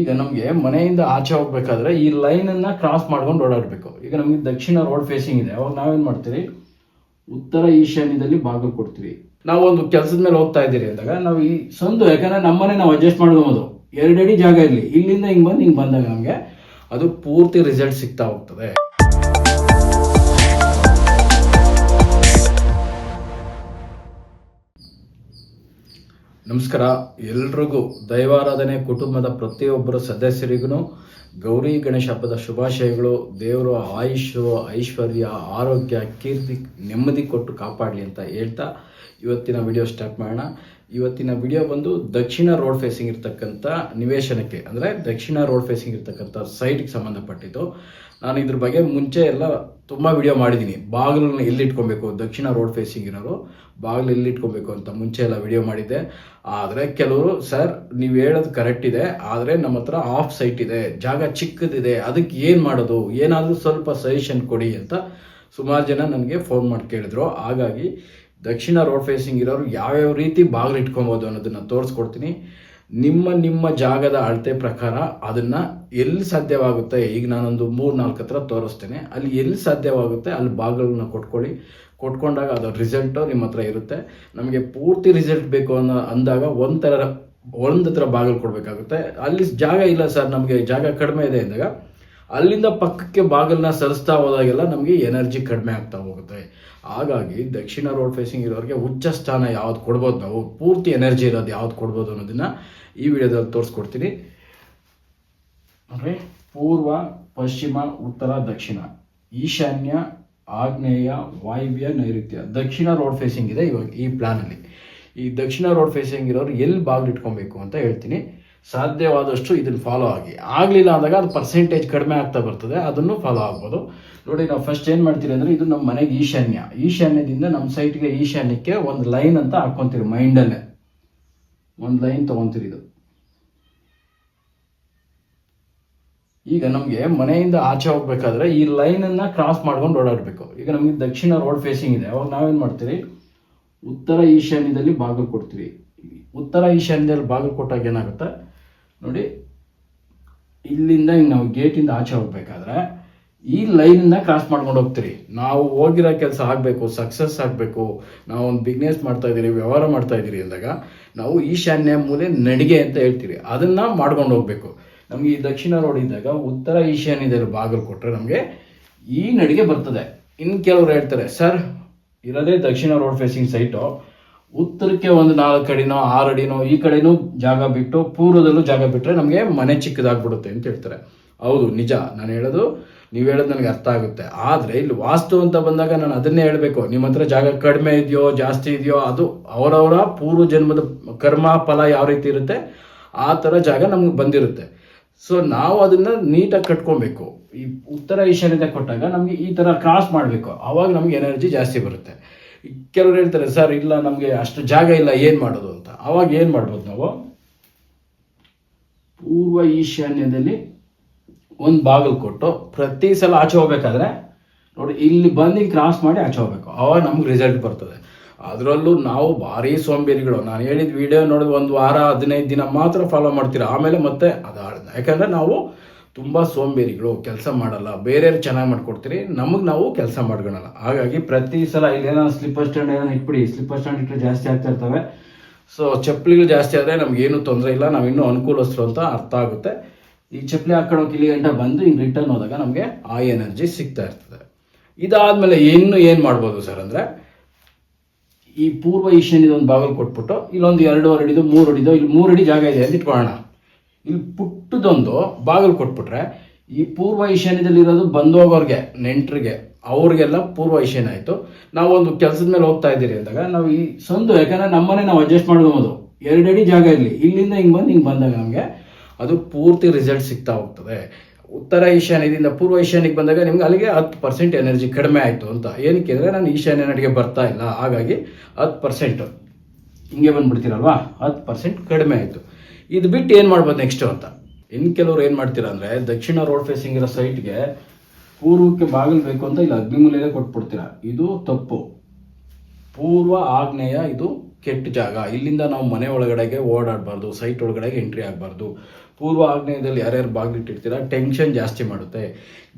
ಈಗ ನಮಗೆ ಮನೆಯಿಂದ ಆಚೆ ಹೋಗ್ಬೇಕಾದ್ರೆ ಈ ಲೈನನ್ನು ಕ್ರಾಸ್ ಮಾಡ್ಕೊಂಡು ಓಡಾಡಬೇಕು. ಈಗ ನಮಗೆ ದಕ್ಷಿಣ ರೋಡ್ ಫೇಸಿಂಗ್ ಇದೆ. ಅವಾಗ ನಾವೇನು ಮಾಡ್ತೀವಿ ಉತ್ತರ ಈಶಾನ್ಯದಲ್ಲಿ ಬಾಗಿಲು ಕೊಡ್ತೀವಿ. ನಾವು ಒಂದು ಕೆಲಸದ ಮೇಲೆ ಹೋಗ್ತಾ ಇದ್ದೀರಿ ಅಂದಾಗ ನಾವು ಈ ಸಂದು, ಯಾಕಂದ್ರೆ ನಮ್ಮನೆ ನಾವು ಅಡ್ಜಸ್ಟ್ ಮಾಡ್ಕೊಬೋದು. ಎರಡಡಿ ಜಾಗ ಇರಲಿ. ಇಲ್ಲಿಂದ ಹಿಂಗೆ ಬಂದು, ಹಿಂಗೆ ಬಂದಾಗ ನಮಗೆ ಅದು ಪೂರ್ತಿ ರಿಸಲ್ಟ್ ಸಿಗ್ತಾ ಹೋಗ್ತದೆ. ನಮಸ್ಕಾರ. ಎಲ್ರಿಗೂ ದೈವಾರಾಧನೆ ಕುಟುಂಬದ ಪ್ರತಿಯೊಬ್ಬರ ಸದಸ್ಯರಿಗೂ ಗೌರಿ ಗಣೇಶ ಹಬ್ಬದ ಶುಭಾಶಯಗಳು. ದೇವರು ಆಯುಷು ಐಶ್ವರ್ಯ, ಆರೋಗ್ಯ, ಕೀರ್ತಿ, ನೆಮ್ಮದಿ ಕೊಟ್ಟು ಕಾಪಾಡಲಿ ಅಂತ ಹೇಳ್ತಾ ಇವತ್ತಿನ ವಿಡಿಯೋ ಸ್ಟಾರ್ಟ್ ಮಾಡೋಣ. ಇವತ್ತಿನ ವಿಡಿಯೋ ಬಂದು ದಕ್ಷಿಣ ರೋಡ್ ಫೇಸಿಂಗ್ ಇರ್ತಕ್ಕಂಥ ನಿವೇಶನಕ್ಕೆ, ಅಂದರೆ ದಕ್ಷಿಣ ರೋಡ್ ಫೇಸಿಂಗ್ ಇರ್ತಕ್ಕಂಥ ಸೈಟ್ಗೆ ಸಂಬಂಧಪಟ್ಟಿದ್ದು. ನಾನು ಇದ್ರ ಬಗ್ಗೆ ಮುಂಚೆ ಎಲ್ಲ ತುಂಬ ವಿಡಿಯೋ ಮಾಡಿದ್ದೀನಿ ಬಾಗಿಲನ್ನ ಎಲ್ಲಿ ಇಟ್ಕೊಬೇಕು ದಕ್ಷಿಣ ರೋಡ್ ಫೇಸಿಂಗ್ ಇರೋರು ಬಾಗಿಲು ಎಲ್ಲಿ ಇಟ್ಕೊಬೇಕು ಅಂತ ಮುಂಚೆ ಎಲ್ಲ ವಿಡಿಯೋ ಮಾಡಿದ್ದೆ. ಆದರೆ ಕೆಲವರು, ಸರ್, ನೀವು ಹೇಳೋದು ಕರೆಕ್ಟ್ ಇದೆ. ಆದರೆ ನಮ್ಮ ಹತ್ರ ಆಫ್ ಸೈಟ್ ಇದೆ. ಜಾಗ ಚಿಕ್ಕದಿದೆ. ಅದಕ್ಕೆ ಏನು ಮಾಡೋದು? ಏನಾದರೂ ಸ್ವಲ್ಪ ಸಜೆಷನ್ ಕೊಡಿ ಅಂತ ಸುಮಾರು ಜನ ನನಗೆ ಫೋನ್ ಮಾಡಿ ಕೇಳಿದ್ರು. ಹಾಗಾಗಿ ದಕ್ಷಿಣ ರೋಡ್ ಫೇಸಿಂಗ್ ಇರೋರು ಯಾವ್ಯಾವ ರೀತಿ ಬಾಗಿಲು ಇಟ್ಕೊಬೋದು ಅನ್ನೋದನ್ನ ತೋರಿಸ್ಕೊಡ್ತೀನಿ. ನಿಮ್ಮ ನಿಮ್ಮ ಜಾಗದ ಅಳತೆ ಪ್ರಕಾರ ಅದನ್ನ ಎಲ್ಲಿ ಸಾಧ್ಯವಾಗುತ್ತೆ? ಈಗ ನಾನೊಂದು ಮೂರು ನಾಲ್ಕು ಹತ್ರ ತೋರಿಸ್ತೇನೆ. ಅಲ್ಲಿ ಎಲ್ಲಿ ಸಾಧ್ಯವಾಗುತ್ತೆ? ಅಲ್ಲಿ ಭಾಗಗಳನ್ನ ಕೊಟ್ಕೊಳ್ಳಿ. ಕೊಟ್ಕೊಂಡಾಗ ಅದರ ರಿಸಲ್ಟು ನಿಮ್ಮ ಹತ್ರ ಇರುತ್ತೆ. ನಮಗೆ ಪೂರ್ತಿ ರಿಸಲ್ಟ್ ಬೇಕು ಅನ್ನೋ ಅಂದಾಗ ಒಂಥರ ಒಂದು ಹತ್ರ ಬಾಗಿಲು ಕೊಡಬೇಕಾಗುತ್ತೆ. ಅಲ್ಲಿ ಜಾಗ ಇಲ್ಲ ಸರ್, ನಮಗೆ ಜಾಗ ಕಡಿಮೆ ಇದೆ ಅಂದಾಗ ಅಲ್ಲಿಂದ ಪಕ್ಕಕ್ಕೆ ಬಾಗಿಲನ್ನ ಸರಿಸ್ತಾ ಹೋದಾಗೆಲ್ಲ ನಮಗೆ ಎನರ್ಜಿ ಕಡಿಮೆ ಆಗ್ತಾ ಹೋಗುತ್ತೆ. ಹಾಗಾಗಿ ದಕ್ಷಿಣ ರೋಡ್ ಫೇಸಿಂಗ್ ಇರೋರಿಗೆ ಉಚ್ಚ ಸ್ಥಾನ ಯಾವ್ದು ಕೊಡ್ಬೋದು ನಾವು? ಪೂರ್ತಿ ಎನರ್ಜಿ ಇರೋದು ಯಾವ್ದು ಕೊಡ್ಬೋದು ಅನ್ನೋದನ್ನ ಈ ವಿಡಿಯೋದಲ್ಲಿ ತೋರಿಸ್ಕೊಡ್ತೀನಿ. ಅಂದರೆ ಪೂರ್ವ, ಪಶ್ಚಿಮ, ಉತ್ತರ, ದಕ್ಷಿಣ. ಈಶಾನ್ಯ, ಆಗ್ನೇಯ, ವಾಯುವ್ಯ, ನೈಋತ್ಯ. ದಕ್ಷಿಣ ರೋಡ್ ಫೇಸಿಂಗ್ ಇದೆ ಇವಾಗ ಈ ಪ್ಲಾನಲ್ಲಿ ಈ ದಕ್ಷಿಣ ರೋಡ್ ಫೇಸಿಂಗ್ ಇರೋರು ಎಲ್ಲಿ ಬಾಗಿಲು ಇಟ್ಕೊಬೇಕು ಅಂತ ಹೇಳ್ತೀನಿ. ಸಾಧ್ಯವಾದಷ್ಟು ಇದನ್ನು ಫಾಲೋ ಆಗಿ. ಆಗಲಿಲ್ಲ ಅಂದಾಗ ಅದು ಪರ್ಸೆಂಟೇಜ್ ಕಡಿಮೆ ಆಗ್ತಾ ಬರ್ತದೆ, ಅದನ್ನು ಫಾಲೋ ಆಗ್ಬೋದು. ನೋಡಿ ನಾವು ಫಸ್ಟ್ ಏನು ಮಾಡ್ತೀರಿ ಅಂದರೆ ಇದು ನಮ್ಮ ಮನೆಗೆ ಈಶಾನ್ಯ. ಈಶಾನ್ಯದಿಂದ ನಮ್ಮ ಸೈಟ್ಗೆ ಈಶಾನ್ಯಕ್ಕೆ ಒಂದು ಲೈನ್ ಅಂತ ಹಾಕ್ಕೊತೀರಿ ಮೈಂಡಲ್ಲೇ ಒಂದು ಲೈನ್ ತೊಗೊತೀರಿ ಇದು. ಈಗ ನಮಗೆ ಮನೆಯಿಂದ ಆಚೆ ಹೋಗ್ಬೇಕಾದ್ರೆ ಈ ಲೈನನ್ನು ಕ್ರಾಸ್ ಮಾಡ್ಕೊಂಡು ಓಡಾಡಬೇಕು. ಈಗ ನಮಗೆ ದಕ್ಷಿಣ ರೋಡ್ ಫೇಸಿಂಗ್ ಇದೆ. ಅವಾಗ ನಾವೇನು ಮಾಡ್ತೀರಿ? ಉತ್ತರ ಈಶಾನ್ಯದಲ್ಲಿ ಬಾಗಿಲು ಕೊಡ್ತೀವಿ ಉತ್ತರ ಈಶಾನ್ಯದಲ್ಲಿ ಬಾಗಿಲು ಕೊಟ್ಟಾಗ ಏನಾಗುತ್ತೆ? ನೋಡಿ, ಇಲ್ಲಿಂದ ಹಿಂಗೆ ನಾವು ಗೇಟಿಂದ ಆಚೆ ಹೋಗ್ಬೇಕಾದ್ರೆ, ಈ ಲೈನನ್ನ ಕ್ರಾಸ್ ಮಾಡ್ಕೊಂಡು ಹೋಗ್ತೀರಿ. ನಾವು ಹೋಗಿರೋ ಕೆಲಸ ಆಗಬೇಕು ಸಕ್ಸಸ್ ಆಗಬೇಕು, ನಾವು ಒಂದು ಬಿಸ್ನೆಸ್ ಮಾಡ್ತಾ ಇದ್ದೀರಿ, ವ್ಯವಹಾರ ಮಾಡ್ತಾ ಇದ್ದೀರಿ ಅಂದಾಗ, ನಾವು ಈಶಾನ್ಯ ಮೂಲೆ ನಡಿಗೆ ಅಂತ ಹೇಳ್ತೀವಿ ಅದನ್ನ ಮಾಡ್ಕೊಂಡು ಹೋಗ್ಬೇಕು. ನಮಗೆ ಈ ದಕ್ಷಿಣ ರೋಡ್ ಇದ್ದಾಗ ಉತ್ತರ ಈಶಾನ್ಯದಲ್ಲಿ ಬಾಗಿಲು ಕೊಟ್ಟರೆ ನಮಗೆ ಈ ನಡಿಗೆ ಬರ್ತದೆ. ಇನ್ನು ಕೆಲವರು ಹೇಳ್ತಾರೆ, ಸರ್, ಇರೋದೇ ದಕ್ಷಿಣ ರೋಡ್ ಫೇಸಿಂಗ್ ಸೈಟು ಉತ್ತರಕ್ಕೆ ಒಂದು ನಾಲ್ಕು ಅಡಿನೋ, ಆರು ಅಡಿನೋ, ಈ ಕಡೆನೂ ಜಾಗ ಬಿಟ್ಟು ಪೂರ್ವದಲ್ಲೂ ಜಾಗ ಬಿಟ್ಟರೆ ನಮಗೆ ಮನೆ ಚಿಕ್ಕದಾಗ್ಬಿಡುತ್ತೆ ಅಂತ ಹೇಳ್ತಾರೆ. ಹೌದು, ನಿಜ. ನಾನು ಹೇಳೋದು, ನೀವು ಹೇಳೋದು ನನಗೆ ಅರ್ಥ ಆಗುತ್ತೆ. ಆದರೆ ಇಲ್ಲಿ ವಾಸ್ತು ಅಂತ ಬಂದಾಗ ನಾನು ಅದನ್ನೇ ಹೇಳಬೇಕು. ನಿಮ್ಮ ಹತ್ರ ಜಾಗ ಕಡಿಮೆ ಇದೆಯೋ, ಜಾಸ್ತಿ ಇದೆಯೋ, ಅದು ಅವರವರ ಪೂರ್ವ ಜನ್ಮದ ಕರ್ಮ, ಫಲ ಯಾವ ರೀತಿ ಇರುತ್ತೆ, ಆ ಥರ ಜಾಗ ನಮ್ಗೆ ಬಂದಿರುತ್ತೆ. ಸೊ ನಾವು ಅದನ್ನ ನೀಟಾಗಿ ಕಟ್ಕೊಬೇಕು. ಈ ಉತ್ತರ ಈಶಾನ್ಯತೆ ಕೊಟ್ಟಾಗ ನಮಗೆ ಈ ಥರ ಕ್ರಾಸ್ ಮಾಡಬೇಕು. ಆವಾಗ ನಮಗೆ ಎನರ್ಜಿ ಜಾಸ್ತಿ ಬರುತ್ತೆ. ಕೆಲವ್ರು ಹೇಳ್ತಾರೆ, ಸರ್, ಇಲ್ಲ, ನಮಗೆ ಅಷ್ಟು ಜಾಗ ಇಲ್ಲ, ಏನು ಮಾಡೋದು ಅಂತ. ಆವಾಗ ಏನು ಮಾಡ್ಬೋದು ನಾವು? ಪೂರ್ವ ಈಶಾನ್ಯದಲ್ಲಿ ಒಂದು ಬಾಗಿಲು ಕೊಟ್ಟು ಪ್ರತಿ ಸಲ ಆಚೆ ಹೋಗ್ಬೇಕಾದ್ರೆ, ನೋಡಿ, ಇಲ್ಲಿ ಬಂದು ಕ್ರಾಸ್ ಮಾಡಿ ಆಚೆ ಹೋಗ್ಬೇಕು. ಅವಾಗ ನಮ್ಗೆ ರಿಸಲ್ಟ್ ಬರ್ತದೆ. ಅದರಲ್ಲೂ ನಾವು ಭಾರಿ ಸೋಂಬೇರಿಗಳು. ನಾನು ಹೇಳಿದ ವಿಡಿಯೋ ನೋಡಿ ಒಂದು ವಾರ, ಹದಿನೈದು ದಿನ ಮಾತ್ರ ಫಾಲೋ ಮಾಡ್ತೀರಾ? ಆಮೇಲೆ ಮತ್ತೆ ಅದು ಯಾಕಂದರೆ ನಾವು ತುಂಬ ಸೋಂಬೇರಿಗಳು ಕೆಲಸ ಮಾಡಲ್ಲ. ಬೇರೆಯವ್ರು ಚೆನ್ನಾಗಿ ಮಾಡ್ಕೊಡ್ತೀರಿ, ನಮಗೆ ನಾವು ಕೆಲಸ ಮಾಡ್ಕೊಳಲ್ಲ. ಹಾಗಾಗಿ ಪ್ರತಿ ಸಲ ಇಲ್ಲೇನೋ ಸ್ಲಿಪ್ಪರ್ ಸ್ಟ್ಯಾಂಡ್ ಏನೋ ಇಟ್ಬಿಡಿ. ಸ್ಲಿಪ್ಪರ್ ಸ್ಟ್ಯಾಂಡ್ ಇಟ್ಟರೆ ಜಾಸ್ತಿ ಆಗ್ತಾ ಇರ್ತವೆ. ಸೊ ಚಪ್ಪಲಿಗಳು ಜಾಸ್ತಿ ಆದರೆ ನಮಗೇನು ತೊಂದರೆ ಇಲ್ಲ. ನಾವು ಇನ್ನೂ ಅನುಕೂಲಸ್ಥರು ಅಂತ ಅರ್ಥ ಆಗುತ್ತೆ. ಈ ಚಪ್ಪಲಿ ಹಾಕೊಂಡು ಇಲ್ಲಿ ಗಂಟ ಬಂದು ಹಿಂಗೆ ರಿಟರ್ನ್ ಹೋದಾಗ ನಮಗೆ ಆ ಎನರ್ಜಿ ಸಿಗ್ತಾ ಇರ್ತದೆ. ಇದಾದಮೇಲೆ ಇನ್ನು ಏನು ಮಾಡ್ಬೋದು ಸರ್ ಅಂದರೆ, ಈ ಪೂರ್ವ ಈಶಾನ್ಯದ ಒಂದು ಬಾಗಿಲು ಕೊಟ್ಬಿಟ್ಟು ಇಲ್ಲೊಂದು ಎರಡು ಅಡಿದು ಮೂರು ಅಡಿದು, ಇಲ್ಲಿ ಮೂರು ಅಡಿ ಜಾಗ ಇದೆ ಅಂತ ಇಟ್ಕೊಳ್ಳೋಣ. ಇಲ್ಲಿ ಪುಟ್ಟದೊಂದು ಬಾಗಿಲು ಕೊಟ್ಬಿಟ್ರೆ, ಈ ಪೂರ್ವ ಈಶಾನ್ಯದಲ್ಲಿರೋದು ಬಂದು ಹೋಗೋರಿಗೆ ನೆಂಟರಿಗೆ, ಅವ್ರಿಗೆಲ್ಲ ಪೂರ್ವ ಈಶಾನ್ಯ ಆಯಿತು. ಒಂದು ಕೆಲಸದ ಮೇಲೆ ಹೋಗ್ತಾ ಇದ್ದೀರಿ ಅಂದಾಗ, ನಾವು ಈ ಸಂದು, ಯಾಕಂದ್ರೆ ನಮ್ಮನೆ ನಾವು ಅಡ್ಜಸ್ಟ್ ಮಾಡಬಹುದು ಎರಡಡಿ ಜಾಗ ಇರಲಿ. ಇಲ್ಲಿಂದ ಹಿಂಗೆ ಬಂದು, ಹಿಂಗೆ ಬಂದಾಗ ನಮಗೆ ಅದು ಪೂರ್ತಿ ರಿಸಲ್ಟ್ ಸಿಗ್ತಾ ಹೋಗ್ತದೆ. ಉತ್ತರ ಈಶಾನ್ಯದಿಂದ ಪೂರ್ವ ಈಶಾನ್ಯಕ್ಕೆ ಬಂದಾಗ ನಿಮ್ಗೆ ಅಲ್ಲಿಗೆ ಹತ್ತು ಪರ್ಸೆಂಟ್ ಎನರ್ಜಿ ಕಡಿಮೆ ಆಯಿತು ಅಂತ. ಏನಕ್ಕೆ ಅಂದರೆ ನಾನು ಈಶಾನ್ಯ ನಡಿಗೆ ಬರ್ತಾ ಇಲ್ಲ. ಹಾಗಾಗಿ ಹತ್ತು ಪರ್ಸೆಂಟು ಹಿಂಗೆ ಬಂದುಬಿಡ್ತೀರಲ್ವಾ? ಹತ್ತು ಪರ್ಸೆಂಟ್ ಕಡಿಮೆ ಆಯಿತು. ಇದು ಬಿಟ್ಟು ಏನು ಮಾಡ್ಬೋದು ನೆಕ್ಸ್ಟು ಅಂತ? ಇನ್ನು ಕೆಲವರು ಏನು ಮಾಡ್ತೀರಾ ಅಂದ್ರೆ ದಕ್ಷಿಣ ರೋಡ್ ಫೇಸಿಂಗ್ ಇರೋ ಸೈಟ್ಗೆ ಪೂರ್ವಕ್ಕೆ ಬಾಗಿಲು ಬೇಕು ಅಂತ ಇಲ್ಲಿ ಅಗ್ನಿಮೂಲೆಯಲ್ಲೇ ಕೊಟ್ಬಿಡ್ತೀರಾ. ಇದು ತಪ್ಪು. ಪೂರ್ವ ಆಗ್ನೇಯ ಇದು ಕೆಟ್ಟ ಜಾಗ. ಇಲ್ಲಿಂದ ನಾವು ಮನೆ ಒಳಗಡೆಗೆ ಓಡಾಡಬಾರ್ದು ಸೈಟ್ ಒಳಗಡೆಗೆ ಎಂಟ್ರಿ ಆಗಬಾರ್ದು. ಪೂರ್ವ ಆಗ್ನೇಯದಲ್ಲಿ ಯಾರ್ಯಾರು ಬಾಗಿಲಿಟ್ಟಿರ್ತೀರ ಟೆನ್ಷನ್ ಜಾಸ್ತಿ ಮಾಡುತ್ತೆ.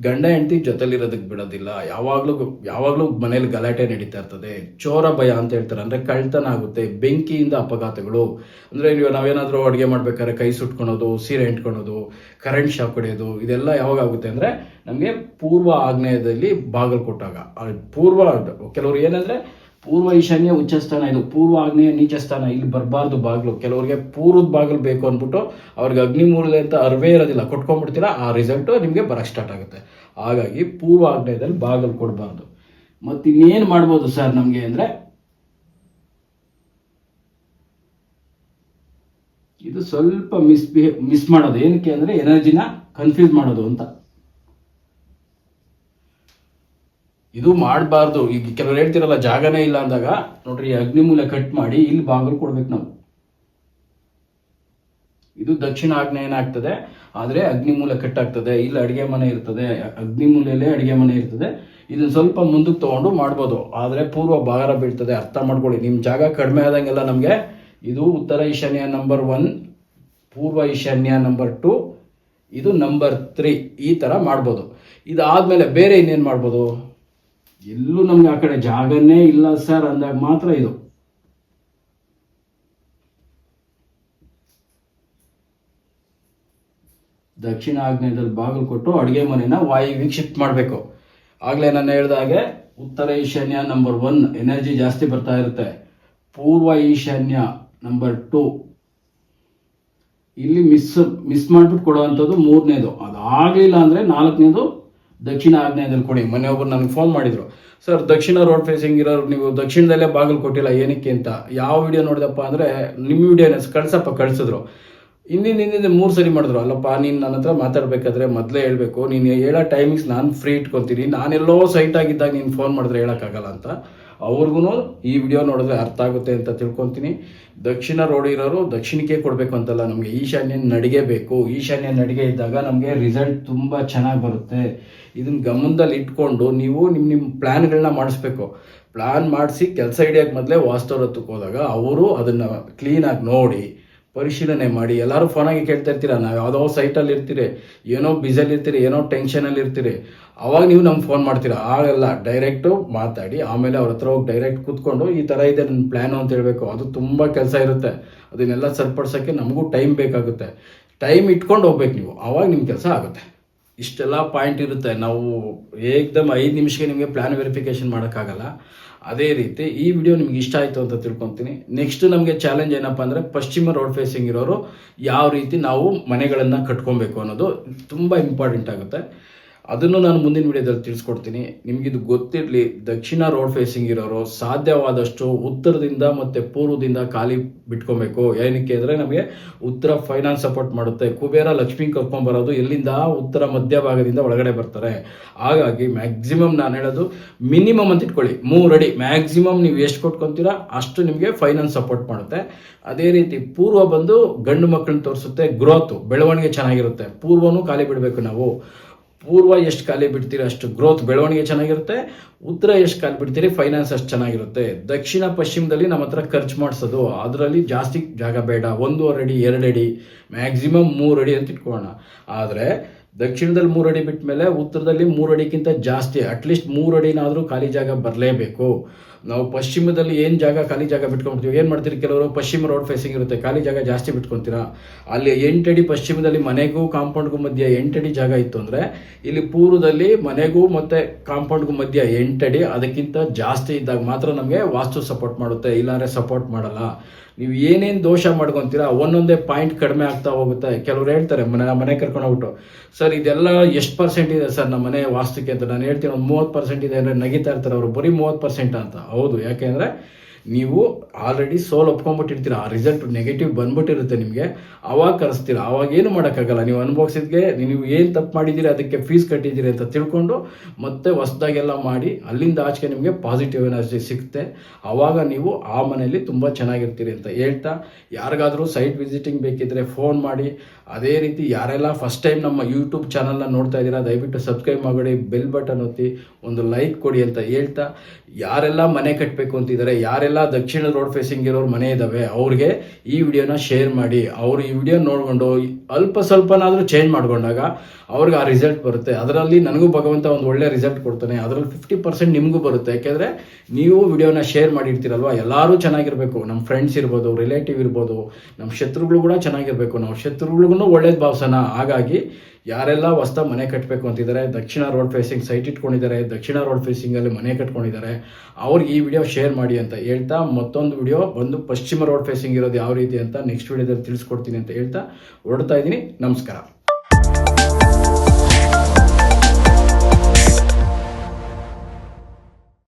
ಗಂಡ ಹೆಂಡತಿ ಜೊತೆಲಿರೋದಕ್ಕೆ ಬಿಡೋದಿಲ್ಲ. ಯಾವಾಗಲೂ ಯಾವಾಗಲೂ ಮನೇಲಿ ಗಲಾಟೆ ನಡೀತಾ ಇರ್ತದೆ. ಚೋರ ಭಯ ಅಂತ ಹೇಳ್ತಾರೆ. ಅಂದರೆ ಕಳ್ತನ ಆಗುತ್ತೆ, ಬೆಂಕಿಯಿಂದ ಅಪಘಾತಗಳು. ಅಂದರೆ ನೀವು ನಾವೇನಾದರೂ ಅಡುಗೆ ಮಾಡ್ಬೇಕಾದ್ರೆ ಕೈ ಸುಟ್ಕೊಳೋದು, ಸೀರೆ ಎಂಟ್ಕೊಳೋದು ಕರೆಂಟ್ ಶಾಕ್ ಹೊಡೆಯೋದು, ಇದೆಲ್ಲ ಯಾವಾಗ ಆಗುತ್ತೆ ಅಂದರೆ ನಮಗೆ ಪೂರ್ವ ಆಗ್ನೇಯದಲ್ಲಿ ಬಾಗಿಲು ಕೊಟ್ಟಾಗ ಪೂರ್ವ, ಕೆಲವರು ಏನಂದರೆ ಪೂರ್ವ ಈಶಾನ್ಯ, ಉಚ್ಚ ಸ್ಥಾನ. ಇದು ಪೂರ್ವ ಆಗ್ನೇಯ, ನೀಚ ಸ್ಥಾನ. ಇಲ್ಲಿ ಬರಬಾರ್ದು ಬಾಗಿಲು. ಕೆಲವರಿಗೆ ಪೂರ್ವದ ಬಾಗಿಲು ಬೇಕು ಅಂದ್ಬಿಟ್ಟು ಅವ್ರಿಗೆ ಅಗ್ನಿಮೂಲ ಅಂತ ಅರ್ವೇ ಇರೋದಿಲ್ಲ. ಕೊಟ್ಕೊಂಡ್ಬಿಡ್ತೀರಾ, ಆ ರಿಸಲ್ಟು ನಿಮಗೆ ಬರಕ್ಕೆ ಸ್ಟಾರ್ಟ್ ಆಗುತ್ತೆ. ಹಾಗಾಗಿ ಪೂರ್ವ ಆಗ್ನೇಯದಲ್ಲಿ ಬಾಗಿಲು ಕೊಡಬಾರ್ದು. ಮತ್ತು ಇನ್ನೇನು ಮಾಡ್ಬೋದು ಸರ್ ನಮಗೆ ಅಂದರೆ? ಇದು ಸ್ವಲ್ಪ ಮಿಸ್ ಮಿಸ್ ಮಾಡೋದು. ಏನಕ್ಕೆ ಅಂದರೆ ಎನರ್ಜಿನ ಕನ್ಫ್ಯೂಸ್ ಮಾಡೋದು ಅಂತ. ಇದು ಮಾಡಬಾರ್ದು. ಈಗ ಕೆಲವ್ರು ಹೇಳ್ತಿರಲ್ಲ, ಜಾಗನೇ ಇಲ್ಲ ಅಂದಾಗ, ನೋಡ್ರಿ ಅಗ್ನಿ ಮೂಲ ಕಟ್ ಮಾಡಿ ಇಲ್ಲಿ ಬಾಗಿಲು ಕೊಡ್ಬೇಕು ನಾವು. ಇದು ದಕ್ಷಿಣ ಆಗ್ನೇಯನ ಆಗ್ತದೆ ಆದರೆ ಅಗ್ನಿಮೂಲ ಕಟ್ ಆಗ್ತದೆ, ಇಲ್ಲಿ ಅಡುಗೆ ಮನೆ ಇರ್ತದೆ ಅಗ್ನಿಮೂಲೆಯಲ್ಲೇ ಅಡುಗೆ ಮನೆ ಇರ್ತದೆ. ಇದನ್ನ ಸ್ವಲ್ಪ ಮುಂದಕ್ಕೆ ತಗೊಂಡು ಮಾಡ್ಬೋದು. ಆದರೆ ಪೂರ್ವ ಭಾರ ಬೀಳ್ತದೆ, ಅರ್ಥ ಮಾಡ್ಕೊಳ್ಳಿ. ನಿಮ್ಮ ಜಾಗ ಕಡಿಮೆ ಆದಂಗೆಲ್ಲ ನಮಗೆ ಇದು ಉತ್ತರ ಈಶಾನ್ಯ ನಂಬರ್ ಒನ್ ಪೂರ್ವ ಈಶಾನ್ಯ ನಂಬರ್ ಟು ಇದು ನಂಬರ್ ತ್ರೀ ಈ ಥರ ಮಾಡ್ಬೋದು. ಇದಾದಮೇಲೆ ಬೇರೆ ಇನ್ನೇನು ಮಾಡ್ಬೋದು? ಎಲ್ಲೂ ನಮ್ಗೆ ಆ ಕಡೆ ಜಾಗನೇ ಇಲ್ಲ ಸರ್ ಅಂದಾಗ ಮಾತ್ರ ಇದು. ದಕ್ಷಿಣ ಆಗ್ನೇಯದಲ್ಲಿ ಬಾಗಿಲು ಕೊಟ್ಟು ಅಡುಗೆ ಮನೆನ ವಾಯು ಶಿಫ್ಟ್ ಮಾಡಬೇಕು. ಆಗಲೇ ನಾನು ಹೇಳ್ದ ಹಾಗೆ ಉತ್ತರ ಈಶಾನ್ಯ ನಂಬರ್ ಒನ್ ಎನರ್ಜಿ ಜಾಸ್ತಿ ಬರ್ತಾ ಇರುತ್ತೆ. ಪೂರ್ವ ಈಶಾನ್ಯ ನಂಬರ್ ಟು ಇಲ್ಲಿ ಮಿಸ್ ಮಿಸ್ ಮಾಡ್ಬಿಟ್ಟು ಕೊಡುವಂಥದ್ದು ಮೂರನೇದು. ಅದಾಗಲಿಲ್ಲ ಅಂದರೆ ನಾಲ್ಕನೇದು ದಕ್ಷಿಣ ಆಗ್ನೇಯದಲ್ಲಿ ಕೊಡಿ. ಮೊನ್ನೆ ಒಬ್ಬರು ನನಗೆ ಫೋನ್ ಮಾಡಿದ್ರು. ಸರ್, ದಕ್ಷಿಣ ರೋಡ್ ಫೇಸಿಂಗ್ ಇರೋರು ನೀವು ದಕ್ಷಿಣದಲ್ಲೇ ಬಾಗಿಲು ಕೊಟ್ಟಿಲ್ಲ, ಏನಕ್ಕೆ ಅಂತ? ಯಾವ ವಿಡಿಯೋ ನೋಡಿದಪ್ಪ ಅಂದರೆ ನಿಮ್ಮ ವಿಡಿಯೋನ ಕಳ್ಸಪ್ಪ, ಕಳಿಸಿದ್ರು. ಹಿಂದಿನ ಹಿಂದಿನ ಮೂರು ಸರಿ ಮಾಡಿದ್ರು. ಅಲ್ಲಪ್ಪ, ನೀನು ನನ್ನ ಹತ್ರ ಮಾತಾಡಬೇಕಾದ್ರೆ ಮೊದಲೇ ಹೇಳಬೇಕು. ನೀನು ಹೇಳೋ ಟೈಮಿಂಗ್ಸ್ ನಾನು ಫ್ರೀ ಇಟ್ಕೊತೀನಿ ನಾನೆಲ್ಲೋ ಸೈಟ್ ಆಗಿದ್ದಾಗ ನೀನು ಫೋನ್ ಮಾಡಿದ್ರೆ ಹೇಳೋಕ್ಕಾಗಲ್ಲ, ಅಂತ. ಅವ್ರಿಗೂ ಈ ವಿಡಿಯೋ ನೋಡಿದ್ರೆ ಅರ್ಥ ಆಗುತ್ತೆ ಅಂತ ತಿಳ್ಕೊತೀನಿ. ದಕ್ಷಿಣ ರೋಡ್ ಇರೋರು ದಕ್ಷಿಣಕ್ಕೆ ಕೊಡಬೇಕು ಅಂತಲ್ಲ, ನಮಗೆ ಈಶಾನ್ಯ ನಡಿಗೆ ಬೇಕು. ಈಶಾನ್ಯ ನಡಿಗೆ ಇದ್ದಾಗ ನಮಗೆ ರಿಸಲ್ಟ್ ತುಂಬ ಚೆನ್ನಾಗಿ ಬರುತ್ತೆ. ಇದನ್ನ ಗಮನದಲ್ಲಿ ಇಟ್ಕೊಂಡು ನೀವು ನಿಮ್ಮ ನಿಮ್ಮ ಪ್ಲ್ಯಾನ್ಗಳನ್ನ ಮಾಡಿಸ್ಬೇಕು. ಪ್ಲ್ಯಾನ್ ಮಾಡಿಸಿ ಕೆಲಸ ಹಿಡಿಯೋಕ್ಕೆ ಮೊದಲೇ ವಾಸ್ತವ್ರ ಹತ್ತಕ್ಕೆ ಹೋದಾಗ ಅವರು ಅದನ್ನು ಕ್ಲೀನಾಗಿ ನೋಡಿ ಪರಿಶೀಲನೆ ಮಾಡಿ. ಎಲ್ಲರೂ ಫೋನಾಗಿ ಕೇಳ್ತಾ ಇರ್ತೀರ, ನಾವು ಯಾವುದೋ ಸೈಟಲ್ಲಿ ಇರ್ತೀರಿ ಏನೋ ಬಿಸಲ್ಲಿ ಇರ್ತೀರಿ ಏನೋ ಟೆನ್ಷನಲ್ಲಿ ಇರ್ತೀರಿ ಅವಾಗ ನೀವು ನಮ್ಗೆ ಫೋನ್ ಮಾಡ್ತೀರಾ? ಆಗಲ್ಲ ಡೈರೆಕ್ಟು ಮಾತಾಡಿ, ಆಮೇಲೆ ಅವ್ರ ಹತ್ರ ಹೋಗಿ ಡೈರೆಕ್ಟ್ ಕೂತ್ಕೊಂಡು ಈ ಥರ ಇದೆ ನನ್ನ ಪ್ಲ್ಯಾನು ಅಂತ ಹೇಳಬೇಕು. ಅದು ತುಂಬ ಕೆಲಸ ಇರುತ್ತೆ. ಅದನ್ನೆಲ್ಲ ಸರಿಪಡಿಸೋಕ್ಕೆ ನಮಗೂ ಟೈಮ್ ಬೇಕಾಗುತ್ತೆ. ಟೈಮ್ ಇಟ್ಕೊಂಡು ಹೋಗ್ಬೇಕು ನೀವು. ಆವಾಗ ನಿಮ್ಮ ಕೆಲಸ ಆಗುತ್ತೆ. ಇಷ್ಟೆಲ್ಲ ಪಾಯಿಂಟ್ ಇರುತ್ತೆ. ನಾವು ಏಕ್ದಮ್ ಐದು ನಿಮಿಷಕ್ಕೆ ನಿಮಗೆ ಪ್ಲ್ಯಾನ್ ವೆರಿಫಿಕೇಷನ್ ಮಾಡೋಕ್ಕಾಗಲ್ಲ. ಅದೇ ರೀತಿ ಈ ವಿಡಿಯೋ ನಿಮ್ಗೆ ಇಷ್ಟ ಆಯಿತು ಅಂತ ತಿಳ್ಕೊತೀನಿ. ನೆಕ್ಸ್ಟ್ ನಮಗೆ ಚಾಲೆಂಜ್ ಏನಪ್ಪ ಅಂದರೆ ಪಶ್ಚಿಮ ರೋಡ್ ಫೇಸಿಂಗ್ ಇರೋರು ಯಾವ ರೀತಿ ನಾವು ಮನೆಗಳನ್ನು ಕಟ್ಕೊಬೇಕು ಅನ್ನೋದು ತುಂಬ ಇಂಪಾರ್ಟೆಂಟ್ ಆಗುತ್ತೆ. ಅದನ್ನು ನಾನು ಮುಂದಿನ ವಿಡಿಯೋದಲ್ಲಿ ತಿಳಿಸ್ಕೊಡ್ತೀನಿ. ನಿಮಗಿದು ಗೊತ್ತಿರಲಿ, ದಕ್ಷಿಣ ರೋಡ್ ಫೇಸಿಂಗ್ ಇರೋರು ಸಾಧ್ಯವಾದಷ್ಟು ಉತ್ತರದಿಂದ ಮತ್ತು ಪೂರ್ವದಿಂದ ಖಾಲಿ ಬಿಟ್ಕೊಬೇಕು. ಏನಕ್ಕೆ ಅಂದರೆ ನಮಗೆ ಉತ್ತರ ಫೈನಾನ್ಸ್ ಸಪೋರ್ಟ್ ಮಾಡುತ್ತೆ. ಕುಬೇರ, ಲಕ್ಷ್ಮಿ ಕರ್ಕೊಂಬರೋದು ಎಲ್ಲಿಂದ? ಉತ್ತರ ಮಧ್ಯಭಾಗದಿಂದ ಒಳಗಡೆ ಬರ್ತಾರೆ. ಹಾಗಾಗಿ ಮ್ಯಾಕ್ಸಿಮಮ್ ನಾನು ಹೇಳೋದು ಮಿನಿಮಮ್ ಅಂತ ಇಟ್ಕೊಳ್ಳಿ. ಮೂರು ಅಡಿ. ಮ್ಯಾಕ್ಸಿಮಮ್ ನೀವು ಎಷ್ಟು ಕೊಟ್ಕೊತೀರಾ ಅಷ್ಟು ನಿಮಗೆ ಫೈನಾನ್ಸ್ ಸಪೋರ್ಟ್ ಮಾಡುತ್ತೆ. ಅದೇ ರೀತಿ ಪೂರ್ವ ಬಂದು ಗಂಡು ಮಕ್ಕಳನ್ನ ತೋರಿಸುತ್ತೆ. ಗ್ರೋತು ಬೆಳವಣಿಗೆ ಚೆನ್ನಾಗಿರುತ್ತೆ. ಪೂರ್ವನೂ ಖಾಲಿ ಬಿಡಬೇಕು ನಾವು. ಪೂರ್ವ ಎಷ್ಟು ಖಾಲಿ ಬಿಡ್ತೀರಿ ಅಷ್ಟು ಗ್ರೋತ್ ಬೆಳವಣಿಗೆ ಚೆನ್ನಾಗಿರುತ್ತೆ, ಉತ್ತರ ಎಷ್ಟು ಖಾಲಿ ಬಿಡ್ತೀರಿ ಫೈನಾನ್ಸ್ ಅಷ್ಟು ಚೆನ್ನಾಗಿರುತ್ತೆ. ದಕ್ಷಿಣ ಪಶ್ಚಿಮದಲ್ಲಿ ನಮ್ಮ ಹತ್ರ ಖರ್ಚು ಮಾಡಿಸೋದು, ಅದರಲ್ಲಿ ಜಾಸ್ತಿ ಜಾಗ ಬೇಡ, ಒಂದೂವರೆ ಅಡಿ, ಎರಡು ಅಡಿ ಮ್ಯಾಕ್ಸಿಮಮ್ ಮೂರು ಅಡಿ ಅಂತ ಇಟ್ಕೊಳ್ಳೋಣ. ಆದರೆ ದಕ್ಷಿಣದಲ್ಲಿ ಮೂರು ಅಡಿ ಬಿಟ್ಟ ಮೇಲೆ ಉತ್ತರದಲ್ಲಿ ಮೂರು ಅಡಿಗಿಂತ ಜಾಸ್ತಿ ಅಟ್ಲೀಸ್ಟ್ ಮೂರು ಅಡಿನಾದರೂ ಖಾಲಿ ಜಾಗ ಬರಲೇಬೇಕು. ನಾವು ಪಶ್ಚಿಮದಲ್ಲಿ ಏನು ಜಾಗ ಖಾಲಿ ಜಾಗ ಬಿಟ್ಕೊಂಡ್ಬಿಡ್ತೀವಿ, ಏನು ಮಾಡ್ತೀರಿ? ಕೆಲವರು ಪಶ್ಚಿಮ ರೋಡ್ ಫೇಸಿಂಗ್ ಇರುತ್ತೆ, ಖಾಲಿ ಜಾಗ ಜಾಸ್ತಿ ಬಿಟ್ಕೊಂತೀರಾ? ಅಲ್ಲಿ ಎಂಟಡಿ ಪಶ್ಚಿಮದಲ್ಲಿ ಮನೆಗೂ ಕಾಂಪೌಂಡ್ಗೂ ಮಧ್ಯೆ ಎಂಟಡಿ ಜಾಗ ಇತ್ತು ಅಂದರೆ, ಇಲ್ಲಿ ಪೂರ್ವದಲ್ಲಿ ಮನೆಗೂ ಮತ್ತು ಕಾಂಪೌಂಡ್ಗೂ ಮಧ್ಯೆ ಎಂಟಡಿ, ಅದಕ್ಕಿಂತ ಜಾಸ್ತಿ ಇದ್ದಾಗ ಮಾತ್ರ ನಮಗೆ ವಾಸ್ತು ಸಪೋರ್ಟ್ ಮಾಡುತ್ತೆ, ಇಲ್ಲಾಂದರೆ ಸಪೋರ್ಟ್ ಮಾಡಲ್ಲ. ನೀವು ಏನೇನು ದೋಷ ಮಾಡ್ಕೊತೀರಾ, ಒಂದೊಂದೇ ಪಾಯಿಂಟ್ ಕಡಿಮೆ ಆಗ್ತಾ ಹೋಗುತ್ತೆ. ಕೆಲವ್ರು ಹೇಳ್ತಾರೆ, ಮನೆ ಮನೆ ಕರ್ಕೊಂಡು ಹೋಗ್ಬಿಟ್ಟು, ಸರ್, ಇದೆಲ್ಲ ಎಷ್ಟು ಪರ್ಸೆಂಟ್ ಇದೆ ಸರ್ ನಮ್ಮ ಮನೆ ವಾಸ್ತುಕ್ಕೆ? ಅಂತ. ನಾನು ಹೇಳ್ತೀನಿ, ಒಂದು ಮೂವತ್ತು ಪರ್ಸೆಂಟ್ ಇದೆ ಅಂದರೆ ನಗಿತಾ ಇರ್ತಾರೆ ಅವರು, ಬರೀ ಮೂವತ್ತು ಪರ್ಸೆಂಟ್ ಅಂತ. ಹೌದು. ಯಾಕೆಂದರೆ ನೀವು ಆಲ್ರೆಡಿ ಸೋಲ್ ಒಪ್ಕೊಂಡ್ಬಿಟ್ಟಿರ್ತೀರ. ಆ ರಿಸಲ್ಟ್ ನೆಗೆಟಿವ್ ಬಂದ್ಬಿಟ್ಟಿರುತ್ತೆ ನಿಮಗೆ. ಅವಾಗ ಕರೆಸ್ತೀರ. ಅವಾಗ ಏನು ಮಾಡೋಕ್ಕಾಗಲ್ಲ. ನೀವು ಅನುಭವಿಸಿದ್ಗೆ ನೀವು ಏನು ತಪ್ಪು ಮಾಡಿದ್ದೀರಿ, ಅದಕ್ಕೆ ಫೀಸ್ ಕಟ್ಟಿದ್ದೀರಿ ಅಂತ ತಿಳ್ಕೊಂಡು ಮತ್ತೆ ಹೊಸ್ದಾಗೆಲ್ಲ ಮಾಡಿ, ಅಲ್ಲಿಂದ ಆಚೆಗೆ ನಿಮಗೆ ಪಾಸಿಟಿವ್ ಎನರ್ಜಿ ಸಿಗುತ್ತೆ. ಆವಾಗ ನೀವು ಆ ಮನೆಯಲ್ಲಿ ತುಂಬ ಚೆನ್ನಾಗಿರ್ತೀರಿ ಅಂತ ಹೇಳ್ತಾ, ಯಾರಿಗಾದರೂ ಸೈಟ್ ವಿಸಿಟಿಂಗ್ ಬೇಕಿದ್ದರೆ ಫೋನ್ ಮಾಡಿ. ಅದೇ ರೀತಿ ಯಾರೆಲ್ಲ ಫಸ್ಟ್ ಟೈಮ್ ನಮ್ಮ ಯೂಟ್ಯೂಬ್ ಚಾನಲ್ನ ನೋಡ್ತಾ ಇದ್ದೀರಾ, ದಯವಿಟ್ಟು ಸಬ್ಸ್ಕ್ರೈಬ್ ಮಾಡಿ ಬೆಲ್ ಬಟನ್ ಒತ್ತಿ, ಒಂದು ಲೈಕ್ ಕೊಡಿ ಅಂತ ಹೇಳ್ತಾ, ಯಾರೆಲ್ಲ ಮನೆ ಕಟ್ಟಬೇಕು ಅಂತಿದ್ದಾರೆ, ಯಾರೆಲ್ಲ ಯಾರೆಲ್ಲ ದಕ್ಷಿಣ ರೋಡ್ ಫೇಸಿಂಗ್ ಇರೋರು ಮನೆ ಇದ್ದಾವೆ ಅವ್ರಿಗೆ ಈ ವಿಡಿಯೋನ ಶೇರ್ ಮಾಡಿ. ಅವ್ರು ಈ ವಿಡಿಯೋ ನೋಡಿಕೊಂಡು ಅಲ್ಪ ಸ್ವಲ್ಪನಾದರೂ ಚೇಂಜ್ ಮಾಡ್ಕೊಂಡಾಗ ಅವ್ರಿಗೆ ಆ ರಿಸಲ್ಟ್ ಬರುತ್ತೆ. ಅದರಲ್ಲಿ ನನಗೂ ಭಗವಂತ ಒಂದು ಒಳ್ಳೆ ರಿಸಲ್ಟ್ ಕೊಡ್ತಾನೆ. ಅದರಲ್ಲಿ ಫಿಫ್ಟಿ ಪರ್ಸೆಂಟ್ ನಿಮಗೂ ಬರುತ್ತೆ. ಯಾಕೆಂದರೆ ನೀವು ವಿಡಿಯೋನ ಶೇರ್ ಮಾಡಿರ್ತೀರಲ್ವ? ಎಲ್ಲರೂ ಚೆನ್ನಾಗಿರಬೇಕು. ನಮ್ಮ ಫ್ರೆಂಡ್ಸ್ ಇರ್ಬೋದು ರಿಲೇಟಿವ್ ಇರ್ಬೋದು. ನಮ್ಮ ಶತ್ರುಗಳು ಕೂಡ ಚೆನ್ನಾಗಿರಬೇಕು. ನಾವು ಶತ್ರುಗಳಿಗೂ ಒಳ್ಳೇದು ಭಾವಿಸೋಣ ಹಾಗಾಗಿ ಯಾರೆಲ್ಲ ಹೊಸ್ತ ಮನೆ ಕಟ್ಟಬೇಕು ಅಂತಿದ್ದಾರೆ, ದಕ್ಷಿಣ ರೋಡ್ ಫೇಸಿಂಗ್ ಸೈಟ್ ಇಟ್ಕೊಂಡಿದ್ದಾರೆ, ದಕ್ಷಿಣ ರೋಡ್ ಫೇಸಿಂಗಲ್ಲಿ ಮನೆ ಕಟ್ಕೊಂಡಿದ್ದಾರೆ, ಅವ್ರಿಗೆ ಈ ವಿಡಿಯೋ ಶೇರ್ ಮಾಡಿ ಅಂತ ಹೇಳ್ತಾ ಮತ್ತೊಂದು ವಿಡಿಯೋ ಬಂದು ಪಶ್ಚಿಮ ರೋಡ್ ಫೇಸಿಂಗ್ ಇರೋದು ಯಾವ ರೀತಿ ಅಂತ ನೆಕ್ಸ್ಟ್ ವಿಡಿಯೋದಲ್ಲಿ ತಿಳಿಸ್ಕೊಡ್ತೀನಿ ಅಂತ ಹೇಳ್ತಾ ಹೊರಡ್ತಾ ಇದ್ದೀನಿ. ನಮಸ್ಕಾರ.